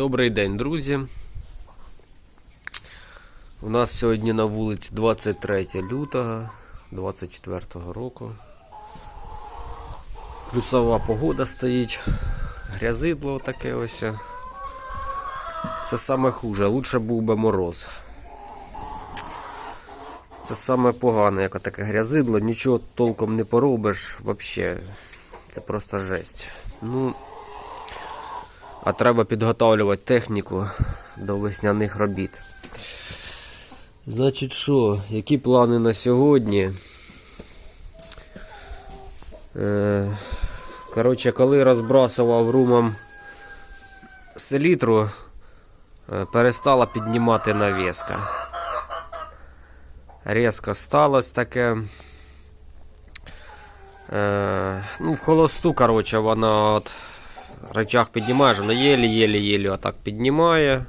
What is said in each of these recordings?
Добрий день, друзі. У нас сьогодні на вулиці 23 лютого 24 року. Плюсова погода стоїть. Грязидло таке ось. Це саме хуже, лучше був би мороз. Це саме погане, як таке грязидло, нічого толком не поробиш взагалі. Це просто жесть. Ну, а треба підготовлювати техніку до весняних робіт. Значить що, які плани на сьогодні? Е, коротше, коли розбрасував румом селітру, е, перестала піднімати навіска. Різко сталося таке. Е, ну, в холосту, коротше, вона от рычаг піднімаєш, вона єлі-єлі-єлі отак піднімає.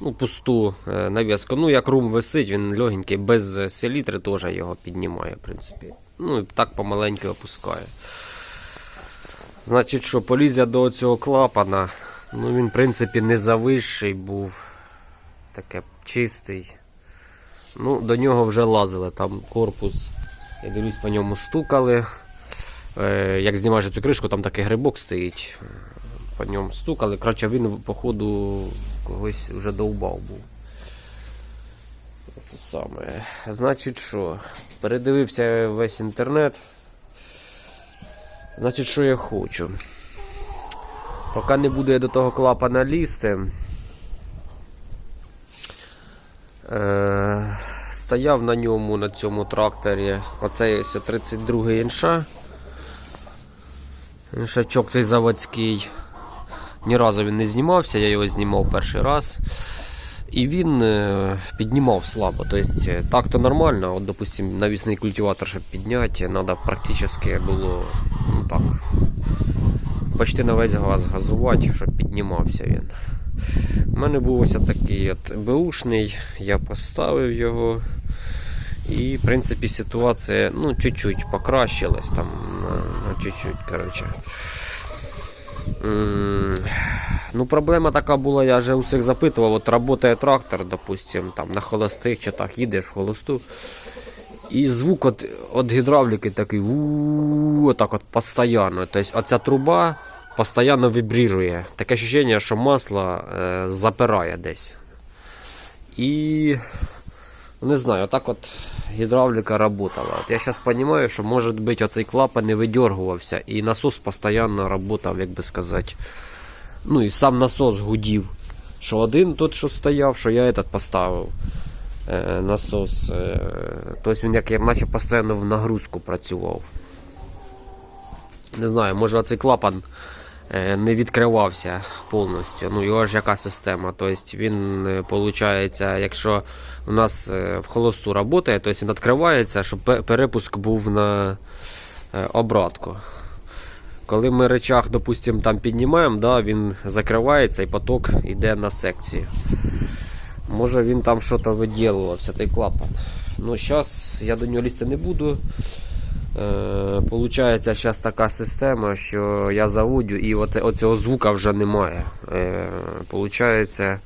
Ну, пусту е, навіску. Ну, як рум висить, він легенький, без селітри теж його піднімає, в принципі. Ну і так помаленьку опускає. Значить, що поліз я до цього клапана. Ну, він, в принципі, не завищий був. Таке чистий. Ну, до нього вже лазили. Там корпус, я дивлюсь, по ньому стукали. Е, як знімаєш цю кришку, там такий грибок стоїть. По ньому стукали. Коротше, він, походу, когось вже довбав був. Те саме. Значить що? Передивився весь інтернет. Значить, що я хочу. Поки не буду я до того клапана лізти. Е, стояв на ньому на цьому тракторі. Оцей ось 32 інша. Шачок цей заводський. Ні разу він не знімався, я його знімав перший раз. І він е, піднімав слабо. Тобто так то нормально, от, допустим, навісний культиватор, щоб підняти, треба практично було ну, так, почти на весь газ газувати, щоб піднімався він. У мене був ось такий от Бушний, я поставив його. І, в принципі, ситуація ну, чуть-чуть покращилась там, на чуть-чуть, коротше. Ну, проблема така була, я вже усіх запитував, от працює трактор, допустим, там на холостих чи так їдеш в холосту. І звук от, от гідравліки такий отак от постійно. Тобто оця труба постійно вібрірує. Таке відчуття, що масло е, запирає десь. І ну, не знаю, отак от гідравліка работала. От я зараз розумію, що може бути оцей клапан не видергувався і насос постійно працював, як би сказати. Ну і сам насос гудів. Що один тут що стояв, що я этот поставив е, насос. Е, тобто він як наче постійно в нагрузку працював. Не знаю, може цей клапан не відкривався повністю. Ну, його ж яка система. Тобто він, виходить, якщо у нас е, в холосту працює, тобто він відкривається, щоб перепуск був на е, обратку. Коли ми речах, допустим, там піднімаємо, да, він закривається і поток йде на секцію. Може він там щось виділувався, той клапан. Ну, зараз я до нього лізти не буду. Е, Получається зараз така система, що я заводю і оцього звука вже немає. Е, Получається,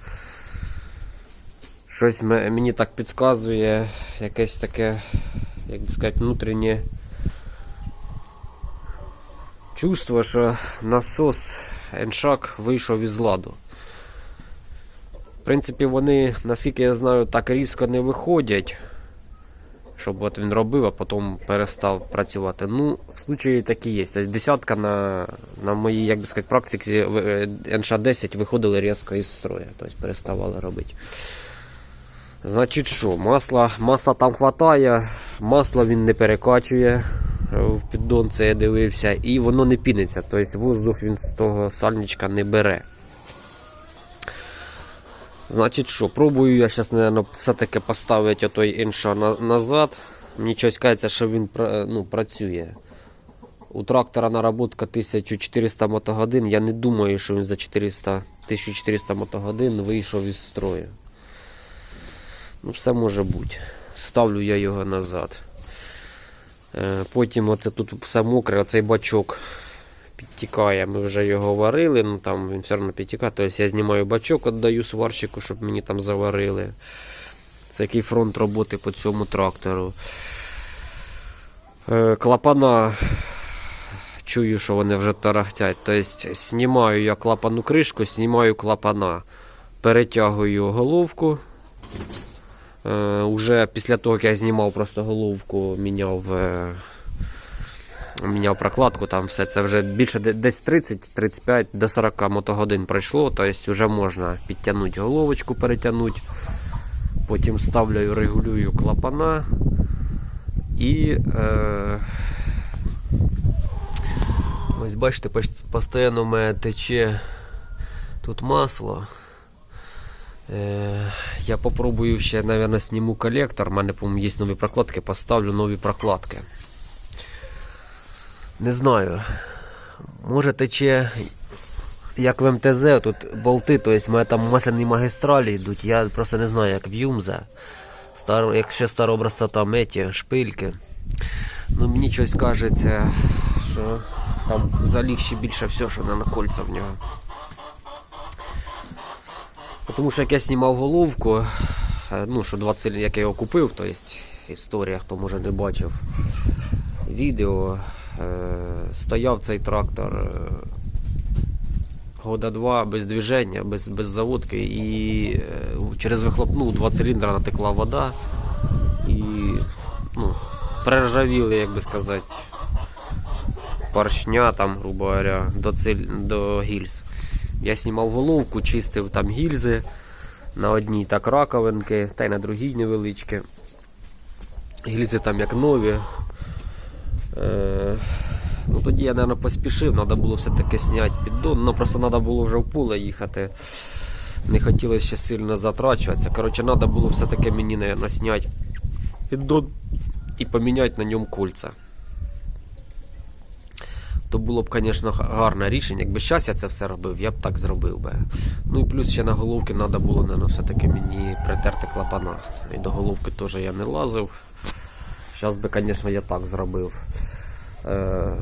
щось мені так підказує, якесь таке, як би сказати, внутрішнє чувство, що насос Еншак вийшов із ладу. В принципі, вони, наскільки я знаю, так різко не виходять. Щоб от він робив, а потім перестав працювати. Ну, в случаї такі є. Тобто десятка на, на моїй, як би сказати, практиці НШ-10 виходили різко із строю, тобто переставали робити. Значить що, масла, масла там вистачає, масло він не перекачує е, в піддон, це я дивився, і воно не піниться, тобто воздух він з того сальничка не бере. Значить що, пробую я зараз, мабуть, все-таки поставити той інша на, назад. Мені щось кажеться, що він ну, працює. У трактора наработка 1400 мотогодин. Я не думаю, що він за 400, 1400 мотогодин вийшов із строю. Ну, все може бути. Ставлю я його назад. Е, Потім оце тут все мокре, оцей бачок підтікає. Ми вже його варили, ну там він все одно підтікає. Тобто я знімаю бачок, віддаю сварщику, щоб мені там заварили. Це який фронт роботи по цьому трактору. Е, клапана. Чую, що вони вже тарахтять. Тобто знімаю я клапану кришку, знімаю клапана, перетягую головку. Е, уже після того, як я знімав просто головку, міняв, е, міняв прокладку, там все це вже більше десь 30-35 до 40 мотогодин пройшло, тобто вже можна підтягнути головочку, перетягнути. Потім ставлю, регулюю клапана і. Е, ось бачите, постійно в мене тече тут масло. Е, я попробую ще, наверное, сніму колектор. У мене, по-моєму, є нові прокладки, поставлю нові прокладки. Не знаю. Може тече, як в МТЗ, тут болти, тобто мене там масляні магістралі йдуть. Я просто не знаю, як в Юмза. Стар, як ще старого образця там еті, шпильки. Ну мені щось кажеться, що там заліг ще більше все, що на кольця в нього. Тому що як я знімав головку, е, ну що 20, як я його купив, то є історія, хто може не бачив відео. Е, стояв цей трактор е, года два без движення, без, без заводки, і е, через вихлопну два циліндра натекла вода і ну, приржавіли, як би сказати, поршня там, грубо говоря, до, циль, до гільз. Я знімав головку, чистив там гільзи. На одній так раковинки, та й на другій невеличкі. Гільзи там як нові. Е, ну тоді я, мабуть, поспішив, треба було все-таки зняти піддон. Ну просто треба було вже в поле їхати. Не хотілося ще сильно затрачуватися. Коротше, треба було все-таки мені, мабуть, зняти піддон і поміняти на ньому кольця. То було б, звісно, гарне рішення. Якби зараз я це все робив, я б так зробив би. Ну і плюс ще на головки треба було, наверное, все-таки мені притерти клапана. І до головки теж я не лазив. Зараз би, звісно, я так зробив. Е,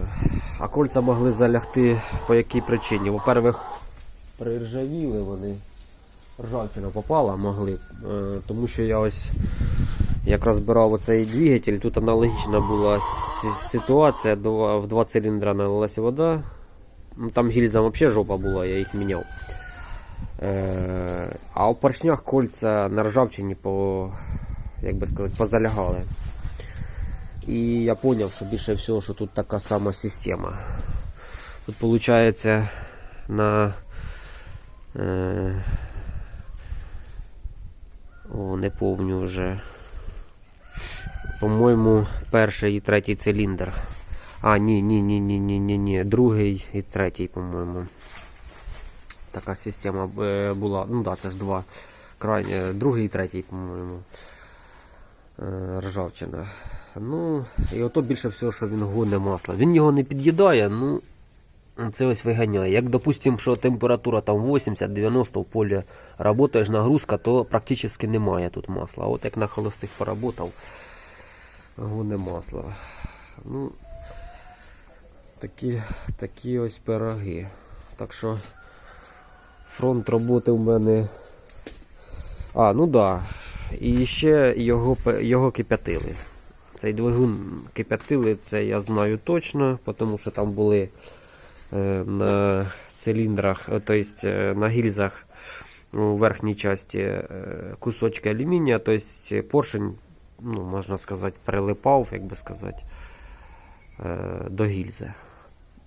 а кольця могли залягти по якій причині? Во-первых, приржавіли вони. Ржавчина попала, могли. Е, тому що я ось як розбирав оцей двигатель, тут аналогічна була ситуація. В два циліндра налилася вода. Ну, Там гільза взагалі жопа була, я їх міняв. Е, а у поршнях кольця на ржавчині по, як би сказати, позалягали. І я зрозумів, що більше всього, що тут така сама система. Тут виходить на. Е, о, не помню вже. По-моєму, перший і третій циліндр. А, ні, ні, ні, ні, ні, ні, ні. Другий і третій, по-моєму. Така система е, була. Ну так, да, це ж два. Крайні, другий і третій, по-моєму. Е, Ржавчина. Ну, і ото більше всього, що він гоне масло. Він його не під'їдає, ну. Це ось виганяє. Як допустимо, що температура там 80-90 в полі працюєш нагрузка, то практично немає тут масла. А от як на холостих поработав, гоне масло. Ну, такі, такі ось пироги. Так що фронт роботи в мене. А, ну да. І ще його, його кип'ятили. Цей двигун кип'ятили, це я знаю точно, тому що там були е, на циліндрах, тобто на гільзах у верхній часті кусочки алюмінія, тобто поршень, ну, можна сказати, прилипав, як би сказати, до гільзи.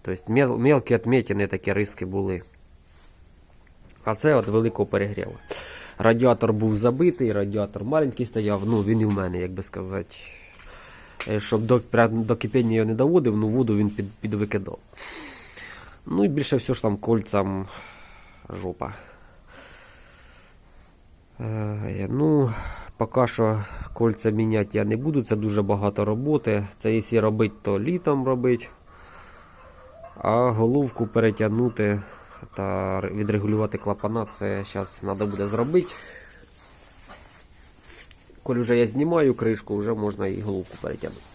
Тобто мел, мелкі отметини, такі риски були. А це від великого перегріву. Радіатор був забитий, радіатор маленький стояв, ну він і в мене, як би сказати. Е, Щоб до, до кипіння його не доводив, ну воду він під, підвикидав. Ну і більше всього ж там кольцям жопа. Е, ну, поки що кольця міняти я не буду, це дуже багато роботи. Це якщо робити, то літом робити. А головку перетягнути та відрегулювати клапана, це зараз треба буде зробити. Коли вже я знімаю кришку, вже можна і головку перетягнути.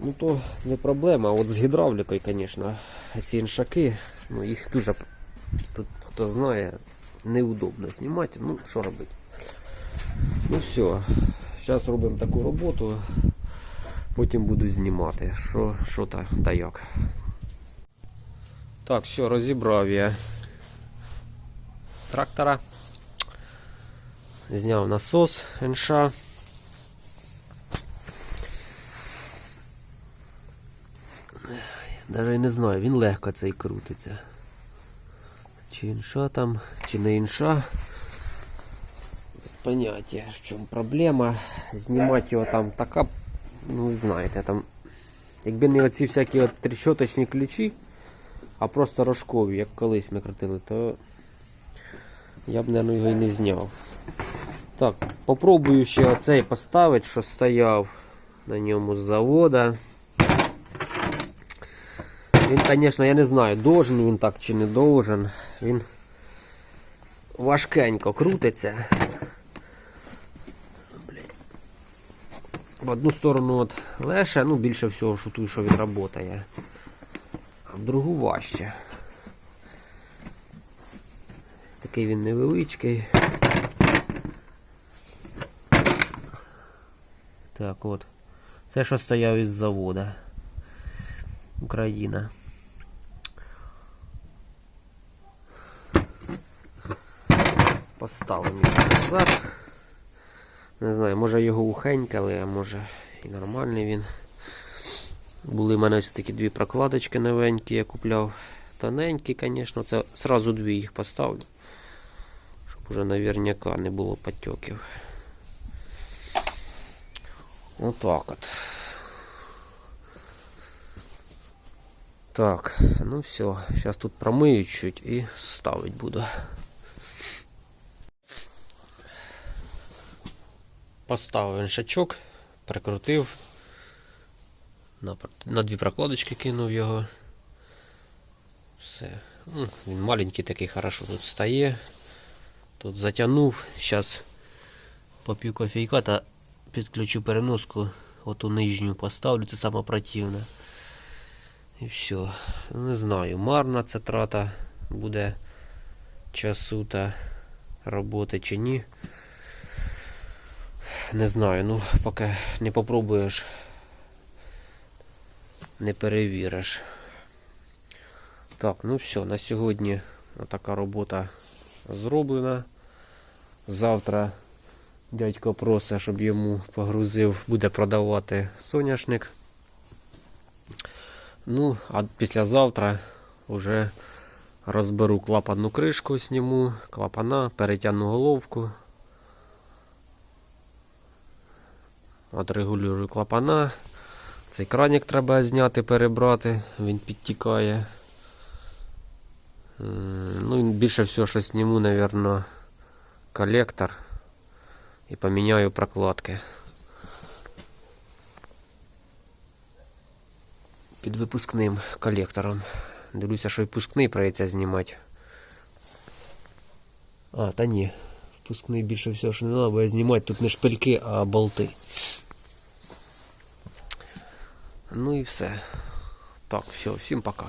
Ну то не проблема. От з гідравлікою, звісно, ці іншаки, ну їх дуже тут хто знає, неудобно знімати. Ну, що робити? Ну все, зараз робимо таку роботу, потім буду знімати, що, що та, та як. Так, все, розібрав я трактора. Зняв насос НШ. Даже не знаю, він легко цей крутиться. Чи інша там, чи не інша. Без поняття, в чому проблема. Знімати його там така, ну знаєте, там. Якби не оці всякі от трещоточні ключі, а просто рожкові, як колись ми крутили, то я б, мабуть, його і не зняв. Так, попробую ще оцей поставити, що стояв на ньому з завода. Він, звісно, я не знаю, должен він так чи не должен. Він важкенько крутиться. В одну сторону от легше, ну більше всього шутую, що він працює. Другу важче. Такий він невеличкий. Так от. Це що стояв із завода. Україна. Поставимо назад. Не знаю, може його ухенькали, а може і нормальний він. Були в мене ось такі дві прокладочки новенькі, я купляв. Тоненькі, звісно, це сразу дві їх поставлю. Щоб уже наверняка не було потьоків. Отак от. Так, ну все, сейчас тут промию чуть и ставить буду. Поставив іншачок, прикрутив, на, на дві прокладочки кинув його. Все. Ну, Він маленький такий, хорошо тут стає. Тут затягнув. Зараз поп'ю кофейка та підключу переноску, оту нижню поставлю, це саме противне. І все. Не знаю, марна ця трата буде часу та роботи чи ні. Не знаю, ну поки не попробуєш, не перевіриш. Так, ну все, на сьогодні така робота зроблена. Завтра дядько просить, щоб йому погрузив, буде продавати соняшник. Ну, а післязавтра вже розберу клапанну кришку, зніму, клапана, перетягну головку. Отрегулюю клапана. Цей кранік треба зняти, перебрати, він підтікає. Ну, більше всього, що зніму, мабуть, колектор і поміняю прокладки. під випускним колектором. Дивлюся, що і випускний прийдеться знімати. А, та ні. Впускний більше всього, що не треба, бо я знімати тут не шпильки, а болти. Ну і все. Так, все, всім пока.